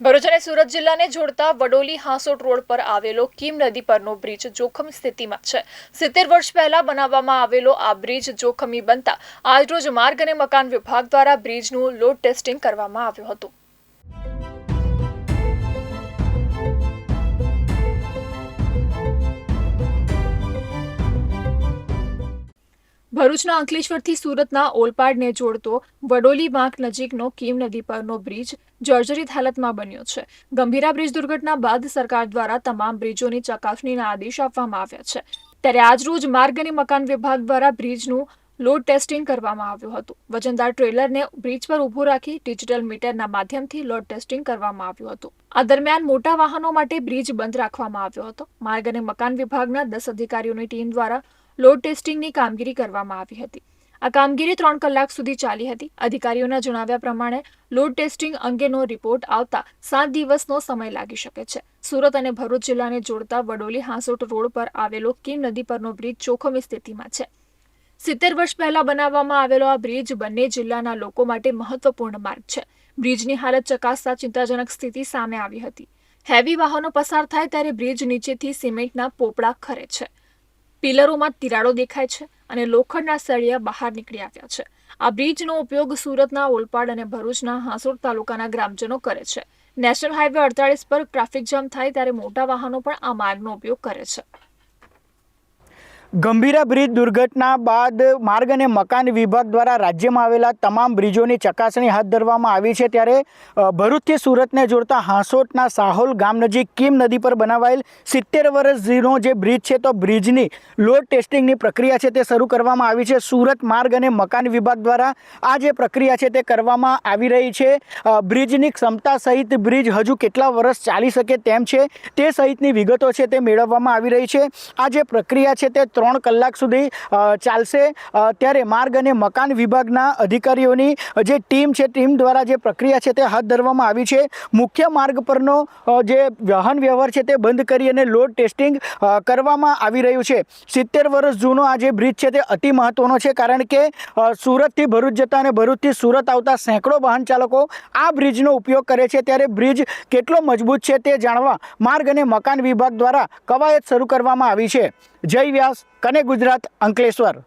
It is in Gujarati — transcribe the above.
ભરૂચ અને સુરત જિલ્લાને જોડતા વડોલી હાંસોટ રોડ પર આવેલો કીમ નદી પરનો બ્રિજ જોખમ સ્થિતિમાં છે. સિત્તેર વર્ષ પહેલા બનાવવામાં આવેલો આ બ્રિજ જોખમી બનતા આજરોજ માર્ગ અને મકાન વિભાગ દ્વારા બ્રિજનું લોડ ટેસ્ટિંગ કરવામાં આવ્યું હતું. ભરૂચના અંકલેશ્વરથી સુરતના ઓલપાડને જોડતો વડોલી બાંક નજીકનો કીમ નદી પરનો બ્રિજ જર્જરિત હાલતમાં બન્યો છે. ગંભીરા બ્રિજ દુર્ઘટના બાદ સરકાર દ્વારા તમામ બ્રિજોની ચકાસણીના આદેશ આપવામાં આવ્યા છે. ત્યારે આજરોજ માર્ગ અને મકાન વિભાગ દ્વારા બ્રિજનું લોડ ટેસ્ટિંગ કરવામાં આવ્યું હતું. વજનદાર ટ્રેલરને બ્રિજ પર ઊભું રાખી ડિજિટલ મીટરના માધ્યમથી લોડ ટેસ્ટિંગ કરવામાં આવ્યું હતું. આ દરમિયાન મોટા વાહનો માટે બ્રિજ બંધ રાખવામાં આવ્યો હતો. માર્ગ અને મકાન વિભાગના દસ અધિકારીઓની ટીમ દ્વારા લોડ ટેસ્ટિંગની કામગીરી કરવામાં આવી હતી. આ કામગીરી ત્રણ કલાક સુધી ચાલી હતી. અધિકારીઓના જણાવ્યા પ્રમાણે, લોડ ટેસ્ટિંગ અંગેનો રિપોર્ટ આવતા સાત દિવસનો સમય લાગી શકે છે. સુરત અને ભરૂચ જિલ્લાને જોડતા વડોલી હાંસોટ રોડ પર આવેલો કીમ નદી પરનો બ્રિજ જોખમી સ્થિતિમાં છે. સિત્તેર વર્ષ પહેલા બનાવવામાં આવેલો આ બ્રિજ બંને જિલ્લાના લોકો માટે મહત્વપૂર્ણ માર્ગ છે. બ્રિજની હાલત ચકાસતા ચિંતાજનક સ્થિતિ સામે આવી હતી. હેવી વાહનો પસાર થાય ત્યારે બ્રિજ નીચેથી સિમેન્ટના પોપડા ખરે છે. પિલરોમાં તિરાડો દેખાય છે અને લોખંડના સળિયા બહાર નીકળી આવ્યા છે. આ બ્રિજનો ઉપયોગ સુરતના ઓલપાડ અને ભરૂચના હાંસોડ તાલુકાના ગ્રામજનો કરે છે. નેશનલ હાઈવે અડતાલીસ પર ટ્રાફિક જામ થાય ત્યારે મોટા વાહનો પણ આ માર્ગનો ઉપયોગ કરે છે. ગંભીરા બ્રિજ દુર્ઘટના બાદ માર્ગ અને મકાન વિભાગ દ્વારા રાજ્યમાં આવેલા તમામ બ્રિજોની ચકાસણી હાથ ધરવામાં આવી છે ત્યારે ભરૂચથી સુરતને જોડતા હાંસોટના સાહોલ ગામ નજીક કીમ નદી પર બનાવાયેલ સિત્તેર વર્ષ જૂનો જે બ્રિજ છે તો બ્રિજની લોડ ટેસ્ટિંગની પ્રક્રિયા છે તે શરૂ કરવામાં આવી છે. સુરત માર્ગ અને મકાન વિભાગ દ્વારા આ જે પ્રક્રિયા છે તે કરવામાં આવી રહી છે. બ્રિજની ક્ષમતા સહિત બ્રિજ હજુ કેટલા વર્ષ ચાલી શકે તેમ છે તે સહિતની વિગતો છે તે મેળવવામાં આવી રહી છે. આ જે પ્રક્રિયા છે તે ત્રણ કલાક સુધી ચાલશે. ત્યારે માર્ગ અને મકાન વિભાગના અધિકારીઓની જે ટીમ છે, ટીમ દ્વારા જે પ્રક્રિયા છે તે હાથ ધરવામાં આવી છે. મુખ્ય માર્ગ પરનો જે વાહન વ્યવહાર છે તે બંધ કરી અને લોડ ટેસ્ટિંગ કરવામાં આવી રહ્યું છે. સિત્તેર વર્ષ જૂનો આ જે બ્રિજ છે તે અતિ મહત્વનો છે કારણ કે સુરતથી ભરૂચ જતા અને ભરૂચથી સુરત આવતા સેંકડો વાહન ચાલકો આ બ્રિજનો ઉપયોગ કરે છે. ત્યારે બ્રિજ કેટલો મજબૂત છે તે જાણવા માર્ગ અને મકાન વિભાગ દ્વારા કવાયત શરૂ કરવામાં આવી છે. જય વ્યાસ. કને ગુજરાત અંકલેશ્વર?